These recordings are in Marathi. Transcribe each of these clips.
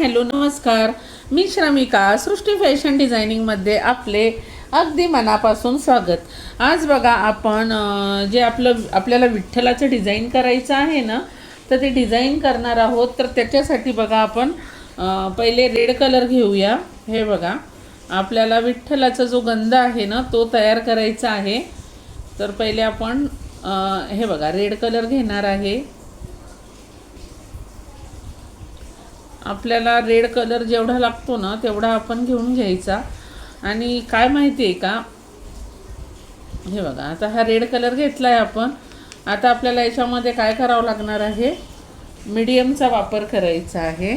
हॅलो नमस्कार. मी श्रमिका सृष्टी फॅशन डिझायनिंगमध्ये आपले अगदी मनापासून स्वागत. आज बघा आपण जे आपलं आपल्याला विठ्ठलाचं डिझाईन करायचं आहे ना तर ते डिझाईन करणार आहोत. तर त्याच्यासाठी बघा आपण पहिले रेड कलर घेऊया. हे बघा आपल्याला विठ्ठलाचा जो गंध आहे ना तो तयार करायचा आहे. तर पहिले आपण हे बघा रेड कलर घेणार आहे. आपल्याला रेड कलर जेवढा लागतो ना तेवढा आपण घेऊन घ्यायचा. आणि काय माहिती आहे का? हे बघा आता हा रेड कलर घेतला आहे आपण. आता आपल्याला याच्यामध्ये काय करावं लागणार आहे? मीडियमचा वापर करायचा आहे.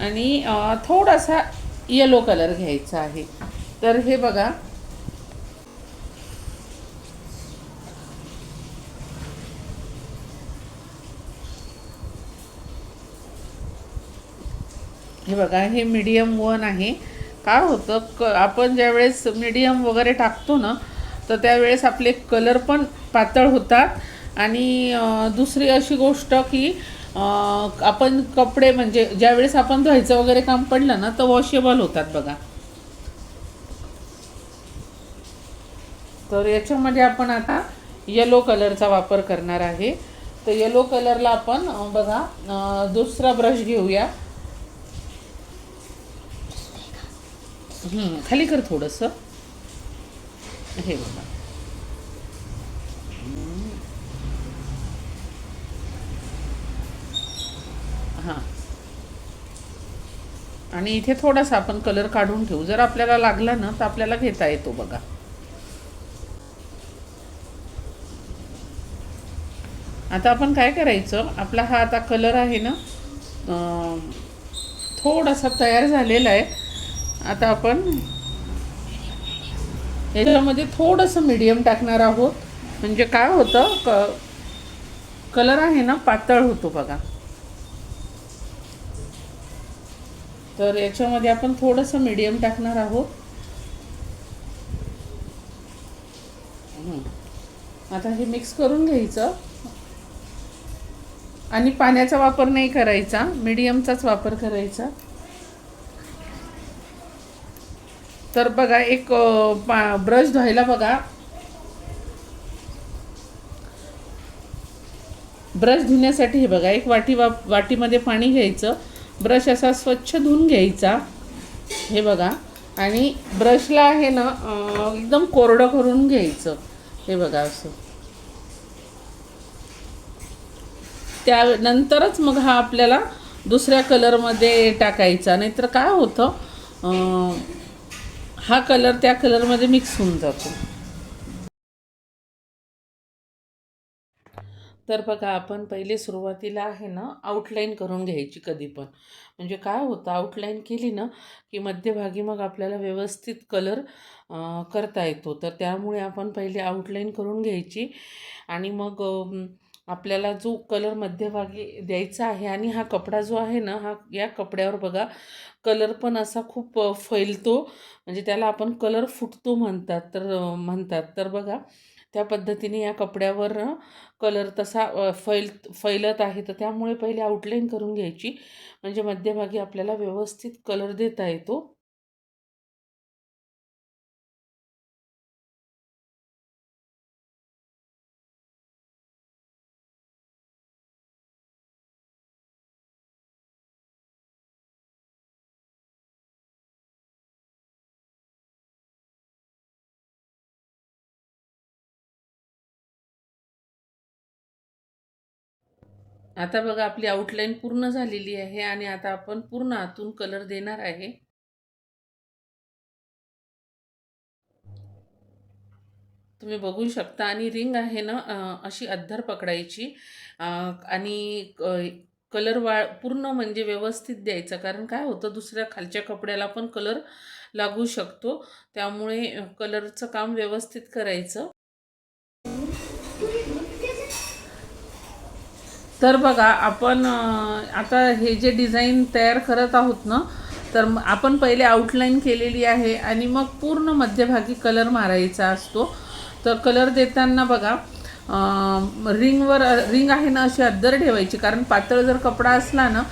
आणि थोडासा येलो कलर घ्यायचा आहे. तर हे बघा हे बघा हे मीडियम वन आहे. काय होतं क आपण ज्यावेळेस मीडियम वगैरे टाकतो ना तर त्यावेळेस आपले कलर पण पातळ होतात. आणि दुसरी अशी गोष्ट की आपण कपडे म्हणजे ज्यावेळेस आपण धुवायचं वगैरे काम पडलं ना तर वॉशेबल होतात बघा. तर याच्यामध्ये आपण आता येलो कलरचा वापर करणार आहे. तर येलो कलरला आपण बघा दुसरा ब्रश घेऊया. खाली कर थोडंसं. हे बघा. हां. आणि इथे थोडासा आपण कलर काढून ठेवू. जर आपल्याला लागला ना तर आपल्याला घेता येतो बघा. आता आपण काय करायचं? आपला हा आता कलर आहे ना थोडासा तयार झालेला आहे. आता आपण याच्यामध्ये थोडंसं मीडियम टाकणार आहोत. म्हणजे काय होतं क कलर आहे ना पातळ होतो बघा. तर याच्यामध्ये आपण थोडंसं मीडियम टाकणार आहोत. आता हे मिक्स करून घ्यायचं. आणि पाण्याचा वापर नाही करायचा. मीडियमचाच वापर करायचा. तर बघा एक पा ब्रश धुवायला बघा. ब्रश धुण्यासाठी हे बघा एक वाटी वा वाटीमध्ये पाणी घ्यायचं. ब्रश असा स्वच्छ धुवून घ्यायचा. हे बघा. आणि ब्रशला आहे ना एकदम कोरडं करून घ्यायचं. हे बघा असं. त्यानंतरच मग हा आपल्याला दुसऱ्या कलरमध्ये टाकायचा. नाहीतर काय होतं हा कलर त्या कलरमध्ये मिक्स होऊन जातो. तर बघा आपण पहिले सुरुवातीला आहे ना आउटलाईन करून घ्यायची कधी पण. म्हणजे काय होतं आउटलाईन केली ना की मध्यभागी मग आपल्याला व्यवस्थित कलर करता येतो. तर त्यामुळे आपण पहिले आउटलाईन करून घ्यायची आणि मग आपल्याला जो कलर मध्यभागी द्यायचा आहे आणि हा कपडा जो आहे ना हा या कपड्यावर बघा कलर पण असा खूप फैलतो. म्हणजे त्याला आपण कलर फुटतो म्हणतात. तर म्हणतात. तर बघा त्या पद्धतीने या कपड्यावर कलर तसा फैल फैलत आहे. तर त्यामुळे पहिले आउटलाईन करून घ्यायची. म्हणजे मध्यभागी आपल्याला व्यवस्थित कलर देता येतो. आता बघा आपली आउटलाईन पूर्ण झालेली आहे आणि आता आपण पूर्ण आतून कलर देणार आहे. तुम्ही बघू शकता आणि रिंग आहे ना अशी अद्धर पकडायची. आणि कलर वा पूर्ण म्हणजे व्यवस्थित द्यायचा. कारण काय होतं दुसऱ्या खालच्या कपड्याला पण कलर लागू शकतो. त्यामुळे कलरचं काम व्यवस्थित करायचं. तर बघा आपण आता हे जे डिझाईन तयार करत आहोत ना तर आपण पहिले आउटलाईन केलेली आहे आणि मग पूर्ण मध्यभागी कलर मारायचा असतो. तर कलर देताना बघा रिंगवर रिंग आहे ना अशी अद्दर ठेवायची. कारण पातळ जर कपडा असला ना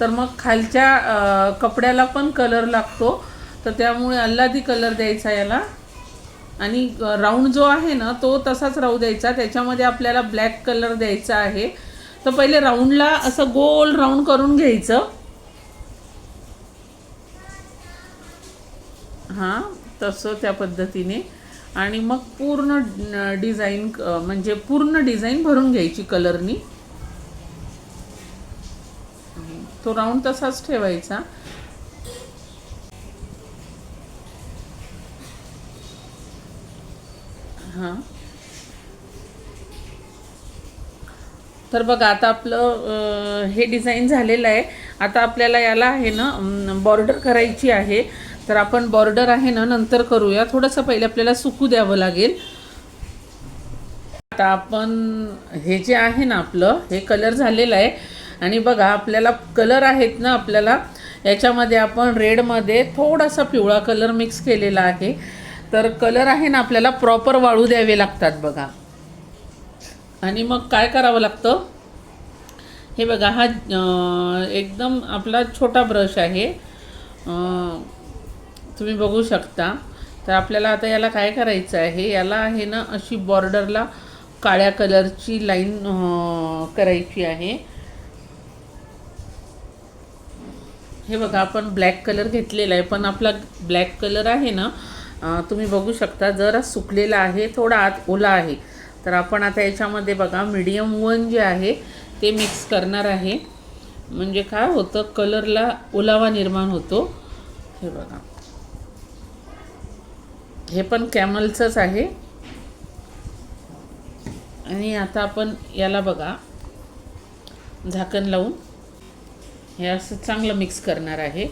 तर मग खालच्या कपड्याला पण कलर लागतो. तर त्यामुळे अल्लादी कलर द्यायचा याला. आणि राऊंड जो आहे ना तो तसाच राहू द्यायचा. त्याच्यामध्ये आपल्याला ब्लॅक कलर द्यायचा आहे. तर पहिले राऊंडला असं गोल राऊंड करून घ्यायचं. हां तसं त्या पद्धतीने. आणि मग पूर्ण डिझाईन म्हणजे पूर्ण डिझाईन भरून घ्यायची कलरनी तो राऊंड तसाच ठेवायचा हां तर बघा आता आपलं हे डिझाईन झालेलं आहे. आता आपल्याला याला आहे ना बॉर्डर करायची आहे. तर आपण बॉर्डर आहे ना नंतर करूया. थोडंसं पहिले आपल्याला सुकू द्यावं लागेल. आता आपण हे जे आहे ना आपलं हे कलर झालेलं आहे. आणि बघा आपल्याला कलर आहेत ना आपल्याला याच्यामध्ये आपण रेडमध्ये थोडासा पिवळा कलर मिक्स केलेला आहे. तर कलर आहे ना आपल्याला प्रॉपर वाळू द्यावे लागतात बघा. आणि मग काय करावं लागतं? हे बघा हा एकदम आपला छोटा ब्रश आहे. तुम्ही बघू शकता. तर आपल्याला आता याला काय करायचं आहे? याला आहे ना अशी बॉर्डरला काळ्या कलरची लाईन करायची आहे. हे बघा आपण ब्लॅक कलर घेतलेला आहे पण आपला ब्लॅक कलर आहे ना तुम्ही बघू शकता जरा सुकलेला आहे थोडा आत ओला आहे. तर आपण आता याच्यामध्ये बघा मीडियम वन जे आहे ते मिक्स करणार आहे. म्हणजे काय होतं कलरला ओलावा निर्माण होतो. हे बघा. हे पण कॅमलचंच आहे. आणि आता आपण याला बघा झाकण लावून. हे असं चांगलं मिक्स करणार आहे.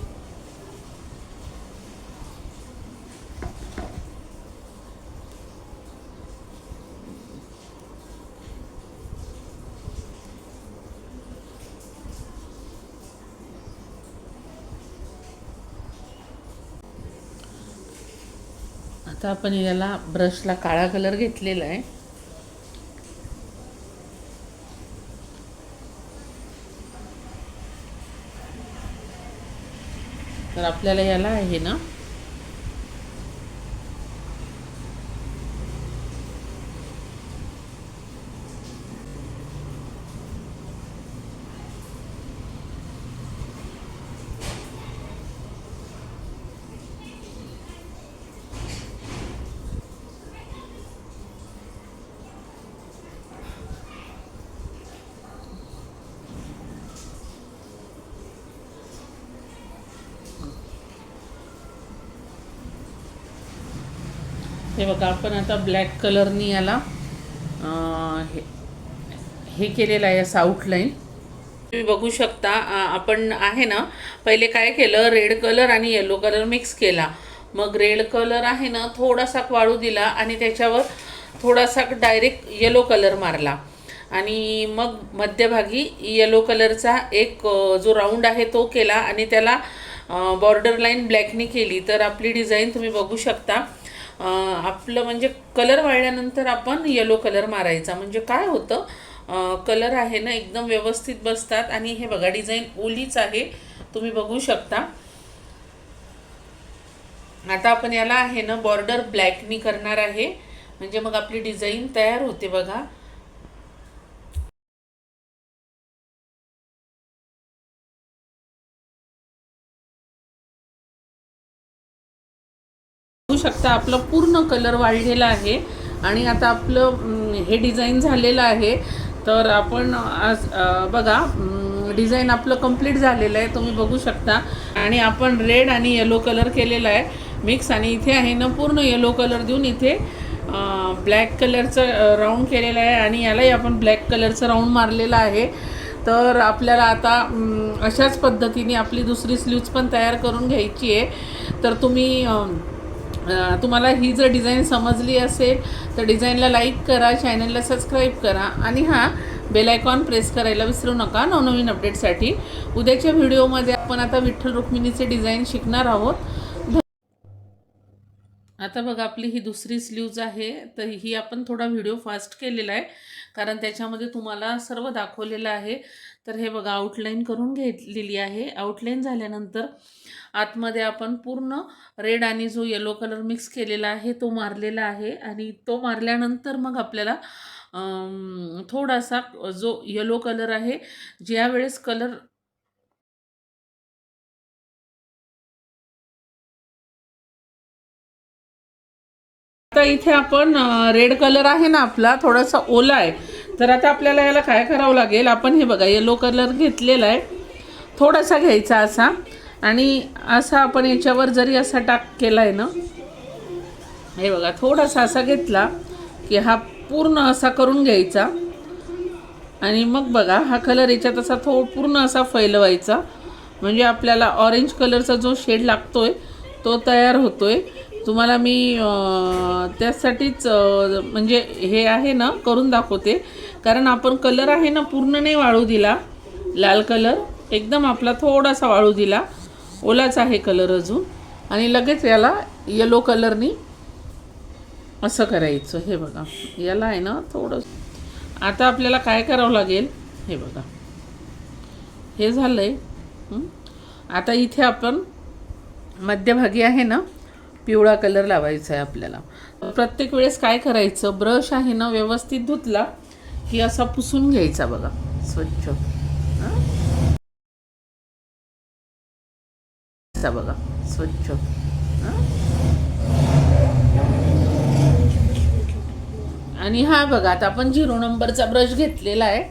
आता आपण याला ब्रशला काळा कलर घेतलेला आहे. तर आपल्याला याला आहे ना हे बघा आपण आता ब्लॅक कलरनी याला हे हे केलेलं आहे असं आउटलाईन तुम्ही बघू शकता आपण आहे ना पहिले काय केलं रेड कलर आणि येलो कलर मिक्स केला. मग रेड कलर आहे ना थोडासा वाळू दिला आणि त्याच्यावर थोडासा डायरेक्ट येलो कलर मारला. आणि मग मध्यभागी येलो कलरचा एक जो राऊंड आहे तो केला आणि त्याला बॉर्डर लाईन ब्लॅकनी केली. तर आपली डिझाईन तुम्ही बघू शकता. आपलं म्हणजे कलर वाळल्यानंतर आपण येलो कलर मारायचा. म्हणजे काय होतं? कलर आहे ना एकदम व्यवस्थित बसतात. आणि हे बघा डिझाईन ओलीच आहे. तुम्ही बघू शकता. आता आपण याला आहे ना बॉर्डर ब्लॅकनी करणार आहे. म्हणजे मग आपली डिझाईन तयार होते बघा. बघू शकता आपलं पूर्ण कलर वाढलेला आहे. आणि आता आपलं हे डिझाईन झालेलं आहे. तर आपण आज बघा डिझाईन आपलं कंप्लीट झालेलं आहे. तुम्ही बघू शकता. आणि आपण रेड आणि येलो कलर केलेला आहे. मिक्स आणि इथे आहे ना पूर्ण येलो कलर देऊन इथे ब्लॅक कलरचं राऊंड केलेलं आहे. आणि यालाही आपण ब्लॅक कलरचं राऊंड मारलेलं आहे. तर आपल्याला आता अशाच पद्धतीने आपली दुसरी स्लीव्ज पण तयार करून घ्यायची आहे. तर तुम्ही तुम्हाला ही जर डिझाईन समजली असेल तर डिझाईनला लाईक करा चॅनलला सबस्क्राईब करा आणि हां बेल आयकॉन प्रेस करायला विसरू नका नवनवीन अपडेटसाठी. उद्याच्या व्हिडिओमध्ये आपण आता विठ्ठल रुक्मिणीचे डिझाईन शिकणार आहोत. आता बघा आपली ही दुसरी स्लीव्ज आहे तर ही आपण थोडा व्हिडिओ फास्ट केलेला आहे. कारण त्याच्यामध्ये तुम्हाला सर्व दाखवलेलं आहे. तर हे बघा आउटलाईन करून घेतलेली आहे. आउटलाईन झाल्यानंतर आतमध्ये आपण पूर्ण रेड आणि जो येलो कलर मिक्स केलेला आहे तो मारलेला आहे. आणि तो मारल्यानंतर मग आपल्याला थोडासा जो येलो कलर आहे ज्यावेळेस कलर आता इथे आपण रेड कलर आहे ना आपला थोडासा ओला आहे. तर आता आपल्याला याला काय करावं लागेल? आपण हे बघा येलो कलर घेतलेला आहे. थोडासा घ्यायचा असा. आणि असा आपण याच्यावर जरी असा टाक केला आहे ना हे बघा थोडासा असा घेतला की हा पूर्ण असा करून घ्यायचा. आणि मग बघा हा कलर याच्यात असा थो पूर्ण असा फैलवायचा. म्हणजे आपल्याला ऑरेंज कलरचा जो शेड लागतोय तो तयार होतोय. तुम्हाला मी त्यासाठीच म्हणजे हे आहे ना करून दाखवते. कारण आपण कलर आहे ना पूर्ण नाही वाळू दिला. लाल कलर एकदम आपला थोडासा वाळू दिला. ओलाच आहे कलर अजून. आणि लगेच याला येलो कलरनी असं करायचं. हे बघा. याला आहे ना थोडं. आता आपल्याला काय करावं लागेल? हे बघा. हे झालं आहे आता इथे आपण मध्यभागी आहे ना पिवळा कलर लावायचा आहे आपल्याला. प्रत्येक वेळेस काय करायचं ब्रश आहे ना व्यवस्थित धुतला की असा पुसून घ्यायचा बघा स्वच्छ. बघा स्वच्छ. आणि हा बघा आता आपण झिरो नंबरचा ब्रश घेतलेला आहे.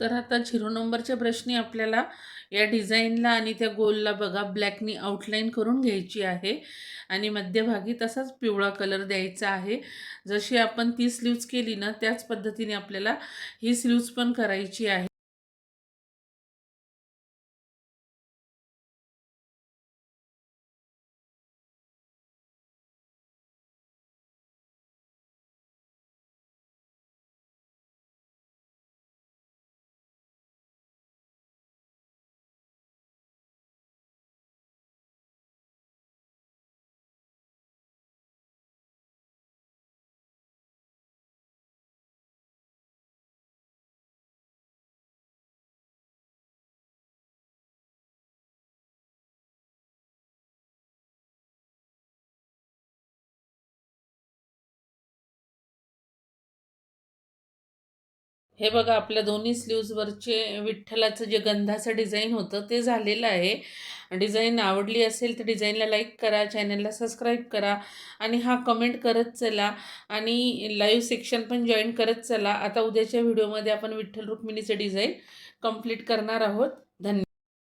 तर आता झिरो नंबरच्या ब्रशने आपल्याला या डिझाईनला आणि त्या गोलला बघा ब्लॅकनी आउटलाईन करून घ्यायची आहे. आणि मध्यभागी तसाच पिवळा कलर द्यायचा आहे. जशी आपण ती स्लीव्ज केली ना त्याच पद्धतीने आपल्याला ही स्लीव्ज पण करायची आहे. हे बघा आपल्या दोन्ही स्लीव्जवरचे विठ्ठलाचं जे गंधाचं डिझाईन होतं ते झालेलं आहे. डिझाईन आवडली असेल तर डिझाईनला लाईक करा चॅनलला सबस्क्राईब करा आणि हा कमेंट करत चला. आणि लाईव्ह सेक्शन पण जॉईन करत चला. आता उद्याच्या व्हिडिओमध्ये आपण विठ्ठल रुक्मिणीचं डिझाईन कंप्लीट करणार आहोत. धन्यवाद.